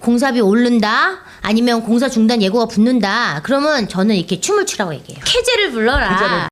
공사비 오른다 아니면 공사 중단 예고가 붙는다 그러면 저는 이렇게 춤을 추라고 얘기해요. 캐제를 불러라. 캐제를.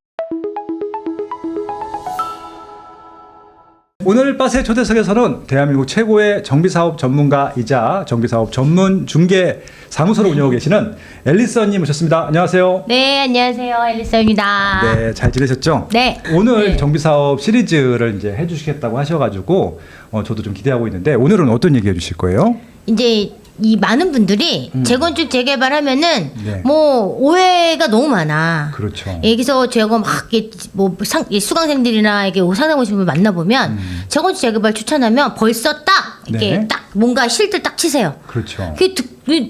오늘 빠세 초대석에서는 대한민국 최고의 정비사업 전문가이자 정비사업 전문 중개 사무소를 운영하고 계시는 앨리스님 모셨습니다. 안녕하세요. 네 안녕하세요 엘리사입니다. 네, 잘 지내셨죠? 네. 오늘 네. 정비사업 시리즈를 이제 해주시겠다고 하셔가지고 어, 저도 좀 기대하고 있는데 오늘은 어떤 얘기 해주실 거예요? 이제 이 많은 분들이 재건축 재개발하면은 음. 네. 뭐 오해가 너무 많아. 그렇죠. 여기서 제가 막 이게 뭐 상, 이 수강생들이나 이게 상담 오신 분 만나 보면 재건축 재개발 추천하면 벌써 딱 이렇게 음. 네. 딱 뭔가 실들 딱 치세요. 그렇죠. 그게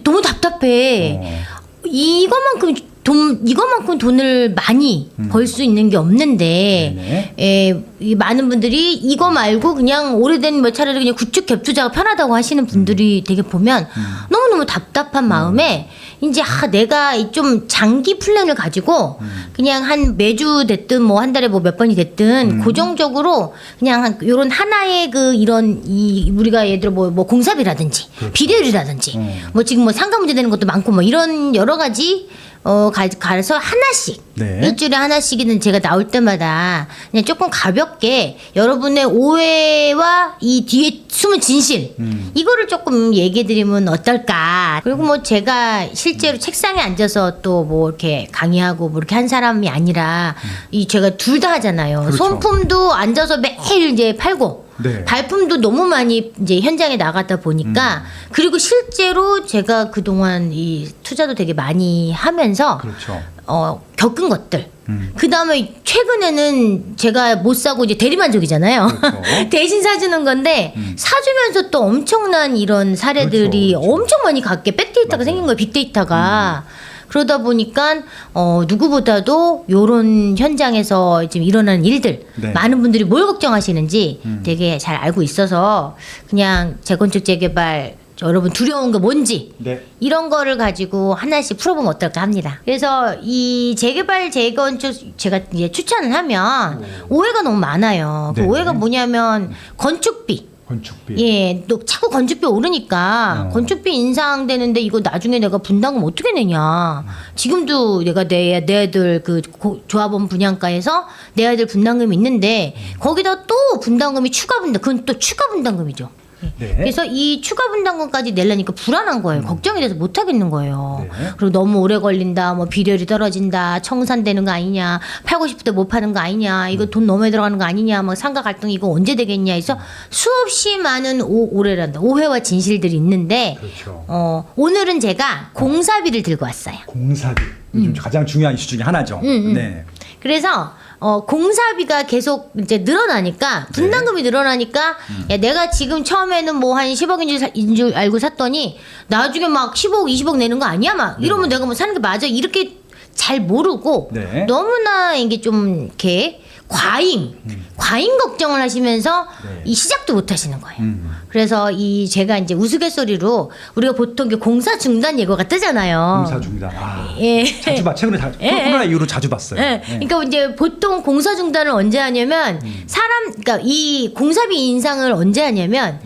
너무 답답해. 어, 이것만큼 돈 이것만큼 돈을 많이 벌수 있는 게 없는데 음. 네네. 에, 이 많은 분들이 이거 말고 그냥 오래된 뭐 차라리 그냥 구축 갭투자가 편하다고 하시는 음. 분들이 되게 보면 너무 너무 답답한 마음에 이제 아 내가 이좀 장기 플랜을 가지고 음. 그냥 한 매주 됐든 뭐 한 달에 뭐 몇 번이 됐든 음. 고정적으로 그냥 한 요런 하나의 그 이런 이 우리가 예를 들어 뭐, 뭐 공사비라든지 비료율이라든지 그렇죠. 음. 뭐 지금 뭐 상가 문제 되는 것도 많고 뭐 이런 여러 가지 어 가, 가서 하나씩 네. 일주일에 하나씩은 제가 나올 때마다 그냥 조금 가볍게 여러분의 오해와 이 뒤에 숨은 진실 음. 이거를 조금 얘기해 드리면 어떨까 그리고 뭐 제가 실제로 책상에 앉아서 또 뭐 이렇게 강의하고 뭐 이렇게 한 사람이 아니라 이 제가 둘 다 하잖아요 그렇죠. 손품도 앉아서 매일 이제 팔고 네. 발품도 너무 많이 이제 현장에 나가다 보니까 음. 그리고 실제로 제가 그동안 이 투자도 되게 많이 하면서 그렇죠. 어 겪은 것들 음. 그 다음에 최근에는 제가 못 사고 이제 대리만족이잖아요. 그렇죠. 대신 사주는 건데 음. 사주면서 또 엄청난 이런 사례들이 그렇죠, 그렇죠. 엄청 많이 갖게 백데이터가 맞아요. 음. 생긴 거예요. 빅데이터가. 그러다 보니까 어 누구보다도 요런 현장에서 지금 일어나는 일들 네. 많은 분들이 뭘 걱정하시는지 음. 되게 잘 알고 있어서 그냥 재건축 재개발 여러분 두려운 게 뭔지 네. 이런 거를 가지고 하나씩 풀어보면 어떨까 합니다. 그래서 이 재개발 재건축 제가 이제 추천을 하면 오 해가 너무 많아요. 그 네. 오해가 뭐냐면 건축비. 건축비. 예, 또 자꾸 건축비 오르니까 어. 건축비 인상되는데 이거 나중에 내가 분담금 어떻게 내냐. 지금도 내가 내, 내 아들 그 고- 조합원 분양가에서 내 아들 분담금이 있는데 거기다 또 분담금이 추가 분담, 그건 또 추가 분담금이죠. 네. 그래서 이 추가 분담금까지 내려니까 불안한 거예요. 걱정이 돼서 못 하겠는 거예요. 음. 네. 그리고 너무 오래 걸린다, 뭐 비료율이 떨어진다, 청산되는 거 아니냐, 팔고 싶을 때못 파는 거 아니냐, 이거 돈 너무 들어가는 거 아니냐, 뭐 상가 갈등 이거 언제 되겠냐 해서 수없이 많은 오, 오해란다, 오해와 진실들이 있는데, 그렇죠. 어, 오늘은 제가 공사비를 들고 왔어요. 공사비. 요즘 가장 중요한 이슈 중에 하나죠. 음. 네. 그래서 어, 공사비가 계속 이제 늘어나니까 분담금이 늘어나니까 야, 내가 지금 처음에는 뭐 한 10억인 줄, 사- 인줄 알고 샀더니 나중에 막 15억, 20억 내는 거 아니야? 막 이러면 내가 뭐 사는 게 맞아? 이렇게 잘 모르고 네. 너무나 이게 좀 이렇게 과잉, 과잉 걱정을 하시면서 네. 이 시작도 못 하시는 거예요. 음. 그래서 이 제가 이제 우스갯소리로 우리가 보통 이게 공사 중단 예고가 뜨잖아요. 공사 중단. 아, 예. 자주 봐. 최근에 다 예, 코로나 이후로 자주 봤어요. 예. 네. 그러니까 이제 보통 공사 중단을 언제 하냐면 사람 그러니까 이 공사비 인상을 언제 하냐면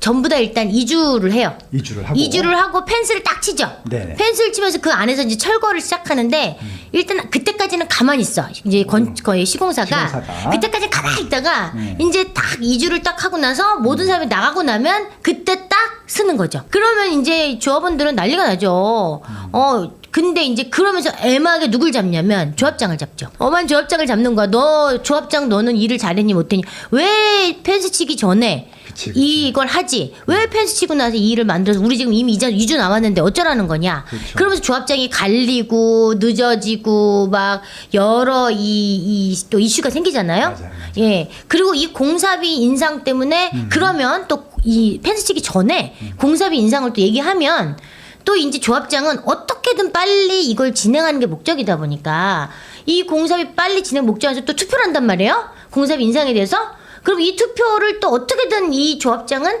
전부 다 일단 이주를 해요. 이주를 하고. 이주를 하고 펜스를 딱 치죠. 네네. 펜스를 치면서 그 안에서 이제 철거를 시작하는데 일단 그때까지는 가만히 있어. 이제 건, 거의 시공사가, 시공사가. 그때까지 가만히 있다가 음. 이제 딱 이주를 딱 하고 나서 모든 사람이 나가고 나면 그때 딱 쓰는 거죠. 그러면 이제 조합원들은 난리가 나죠. 어 근데 이제 그러면서 애매하게 누굴 잡냐면 조합장을 잡죠. 어만 조합장을 잡는 거야. 너 조합장 너는 일을 잘했니 못했니? 왜 펜스 치기 전에 그치, 그치. 이걸 하지? 왜 펜스 치고 나서 이 일을 만들어서 우리 지금 이미 이자 이주 나왔는데 어쩌라는 거냐? 그렇죠. 그러면서 조합장이 갈리고 늦어지고 막 여러 이이또 이슈가 생기잖아요. 맞아요. 예. 그리고 이 공사비 인상 때문에 음. 그러면 또 이 펜스 치기 전에 공사비 인상을 또 얘기하면 또 이제 조합장은 어떻게든 빨리 이걸 진행하는 게 목적이다 보니까 이 공사비 빨리 진행 목적에서 또 투표를 한단 말이에요. 공사비 인상에 대해서. 그럼 이 투표를 또 어떻게든 이 조합장은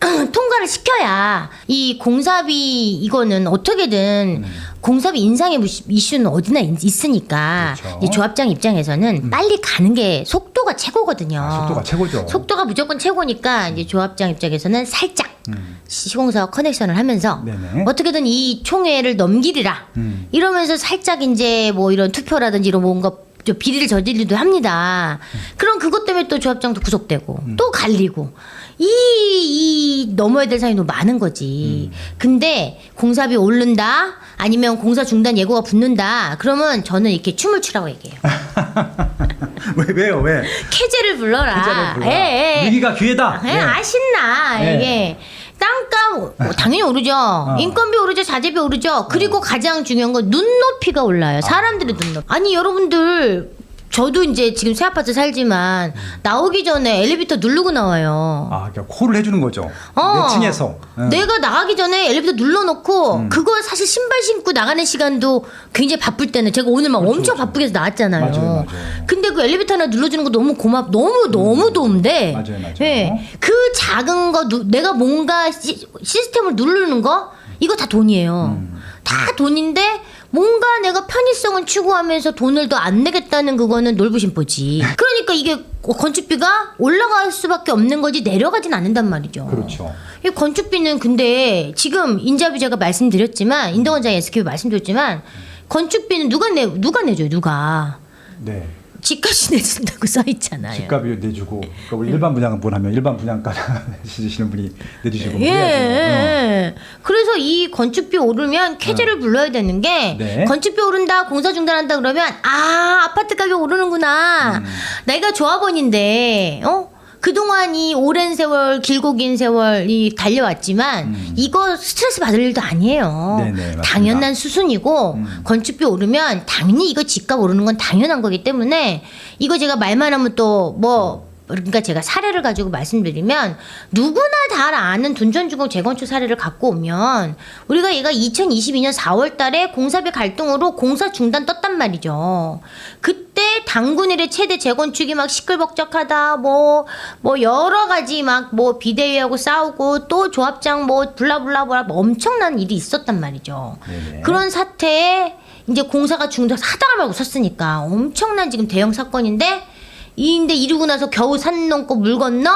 통과를 시켜야 이 공사비 이거는 어떻게든 음. 공사비 인상의 이슈는 어디나 있- 있으니까 그렇죠. 이 조합장 입장에서는 빨리 가는 게 속도가 최고거든요. 아, 속도가 최고죠. 속도가 무조건 최고니까 이제 조합장 입장에서는 살짝 음. 시공사와 커넥션을 하면서 네네. 어떻게든 이 총회를 넘기리라 음. 이러면서 살짝 이제 뭐 이런 투표라든지 이런 뭔가 좀 비리를 저지르기도 합니다. 그럼 그것 때문에 또 조합장도 구속되고 음. 또 갈리고 이, 이 넘어야 될 사연이 너무 많은 거지. 음. 근데 공사비 오른다 아니면 공사 중단 예고가 붙는다 그러면 저는 이렇게 춤을 추라고 얘기해요. 왜 왜요 왜? 캐제를 불러라. 회자를 불러. 예, 예. 위기가 기회다. 예, 예. 아신나 네. 이게 땅값 어, 당연히 오르죠. 인건비 오르죠. 자재비 오르죠. 그리고 가장 중요한 건 눈높이가 올라요. 사람들의 눈높이. 아니 여러분들 저도 이제 지금 새 아파트 살지만 나오기 전에 엘리베이터 누르고 나와요. 아, 그러니까 콜을 해주는 거죠. 어. 내 층에서. 응. 내가 나가기 전에 엘리베이터 눌러놓고 그거 사실 신발 신고 나가는 시간도 굉장히 바쁠 때는 제가 오늘 막 엄청 바쁘게 해서 나왔잖아요. 그렇죠, 맞아요, 맞아요. 근데 그 엘리베이터 하나 눌러주는 거 너무 고맙, 너무 너무 도움돼. 맞아요, 맞아요. 예, 그 작은 거 누- 내가 뭔가 시, 시스템을 누르는 거 이거 다 돈이에요. 음. 다 돈인데 뭔가 내가 편의성을 추구하면서 돈을 더 안 내겠다는 그거는 놀부심보지. 그러니까 이게 건축비가 올라갈 수밖에 없는 거지 내려가진 않는단 말이죠. 그렇죠. 이 건축비는 근데 지금 인자비 제가 말씀드렸지만 인덕원장 SKB 말씀드렸지만 건축비는 누가 내 누가 내줘요 누가 네. 집값이 내준다고 써 있잖아요. 집값이 내주고 그러니까 우리 일반 분양은 하면 일반 분양가 내주시는 분이 내주시고 예, 그래야죠. 예. 그래서 이 건축비 오르면 캐제를 불러야 되는 게 네. 건축비 오른다 공사 중단한다 그러면 아 아파트 가격 오르는구나 음. 내가 조합원인데 어 그동안 이 오랜 세월 길고 긴 세월이 달려왔지만 이거 스트레스 받을 일도 아니에요 음. 네네. 음. 당연한 수순이고 건축비 오르면 당연히 이거 집값 오르는 건 당연한 거기 때문에 이거 제가 말만 하면 또 뭐 그러니까 제가 사례를 가지고 말씀드리면 누구나 다 아는 둔전주공 재건축 사례를 갖고 오면 우리가 얘가 2022년 4월 달에 공사비 갈등으로 공사 중단 떴단 말이죠. 그때 당군일의 최대 재건축이 막 시끌벅적하다 뭐뭐 여러 가지 막 뭐 비대위하고 싸우고 또 조합장 뭐 블라블라블라 뭐 엄청난 일이 있었단 말이죠. 네네. 그런 사태에 이제 공사가 중단 하다가 말고 섰으니까 엄청난 지금 대형 사건인데 이인데 이러고 나서 겨우 산 넘고 물 건너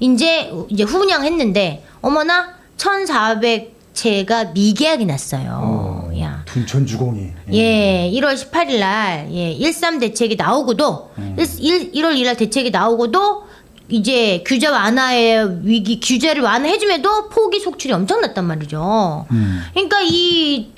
이제 이제 후분양했는데 어머나 1,400채가 미계약이 났어요. 어, 야. 둔촌 주공이. 예, 1월 18일 날, 예, 13 대책이 나오고도, 음. 일 1, 월 1일 대책이 나오고도, 이제 규제 완화의 위기, 규제를 완화해줌에도 포기 속출이 엄청났단 말이죠. 음. 그러니까 이,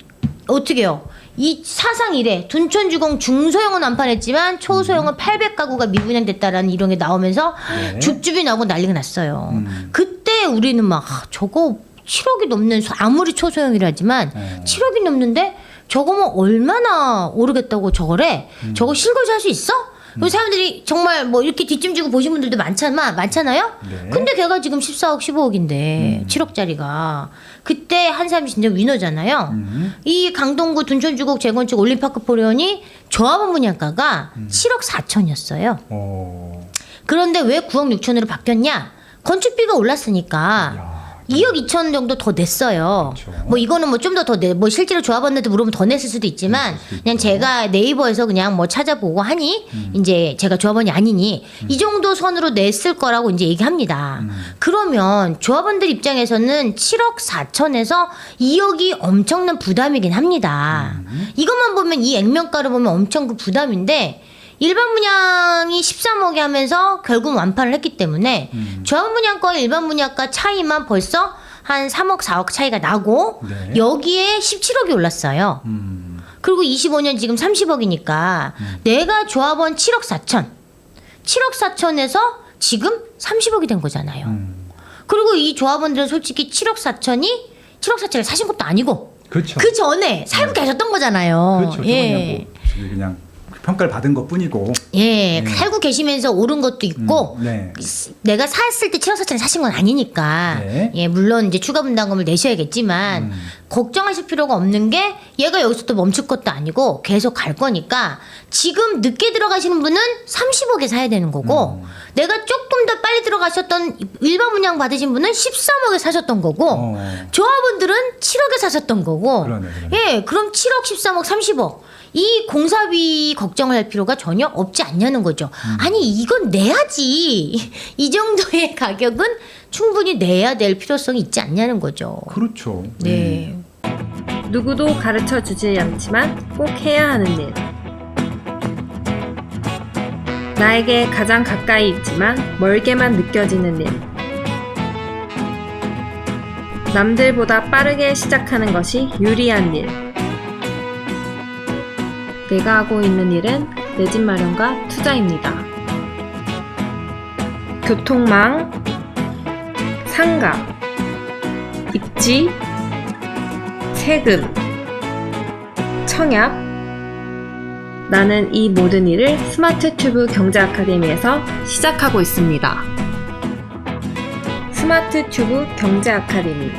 어떻게요? 이 사상 이래 둔촌주공 중소형은 안 팔했지만 초소형은 800가구가 미분양됐다라는 이런 게 나오면서 네. 줍줍이 나고 난리가 났어요. 음. 그때 우리는 막 아, 저거 7억이 넘는 소- 아무리 초소형이라지만 네. 7억이 넘는데 저거면 얼마나 오르겠다고 저거래? 음. 저거 실거주 할수 있어? 그 사람들이 정말 뭐 이렇게 뒷짐 지고 보신 분들도 많잖아, 많잖아요? 네. 근데 걔가 지금 14억, 15억인데, 음. 7억짜리가. 그때 한 사람이 진짜 위너잖아요. 음. 이 강동구 둔촌주곡 재건축 올림파크 포레온이 조합원 분양가가 음. 7억 4천이었어요. 어. 그런데 왜 9억 6천으로 바뀌었냐? 건축비가 올랐으니까. 야. 2억 2천 정도 더 냈어요. 그렇죠. 뭐 이거는 뭐 좀 더 더 내, 뭐 실제로 조합원한테 물으면 더 냈을 수도 있지만 냈을 수도 그냥. 제가 네이버에서 그냥 뭐 찾아보고 하니 이제 제가 조합원이 아니니 이 정도 선으로 냈을 거라고 이제 얘기합니다. 그러면 조합원들 입장에서는 7억 4천에서 2억이 엄청난 부담이긴 합니다. 이것만 보면 이 액면가를 보면 엄청 그 부담인데 일반 분양이 13억에 하면서 결국 완판을 했기 때문에 조합 분양과 일반 분양가 차이만 벌써 한 3억 4억 차이가 나고 네. 여기에 17억이 올랐어요. 음. 그리고 25년 지금 30억이니까 내가 조합원 7억 4천 7억 4천에서 지금 30억이 된 거잖아요. 음. 그리고 이 조합원들은 솔직히 7억 4천이 7억 4천을 사신 것도 아니고 그렇죠. 그 전에 살고 계셨던 거잖아요. 그렇죠. 예. 예. 뭐 그냥 평가를 받은 것 뿐이고. 예, 살고 계시면서 오른 것도 있고 음, 네. 내가 샀을 때 7억 4천에 사신 건 아니니까 네. 예 물론 이제 추가 분담금을 내셔야겠지만 음. 걱정하실 필요가 없는 게 얘가 여기서 또 멈출 것도 아니고 계속 갈 거니까 지금 늦게 들어가시는 분은 30억에 사야 되는 거고 음. 내가 조금 더 빨리 들어가셨던 일반 분양 받으신 분은 13억에 사셨던 거고 어. 조합원들은 7억에 사셨던 거고 그러네, 그러네. 예 그럼 7억 13억 30억 이 공사비 걱정을 할 필요가 전혀 없지 않냐는 거죠. 음. 아니 이건 내야지 이 정도의 가격은 충분히 내야 될 필요성이 있지 않냐는 거죠. 그렇죠. 네. 누구도 가르쳐 주지 않지만 꼭 해야 하는 일. 나에게 가장 가까이 있지만 멀게만 느껴지는 일. 남들보다 빠르게 시작하는 것이 유리한 일. 내가 하고 있는 일은 내 집 마련과 투자입니다. 교통망, 상가, 입지, 세금, 청약. 나는 이 모든 일을 스마트 튜브 경제 아카데미에서 시작하고 있습니다. 스마트 튜브 경제 아카데미.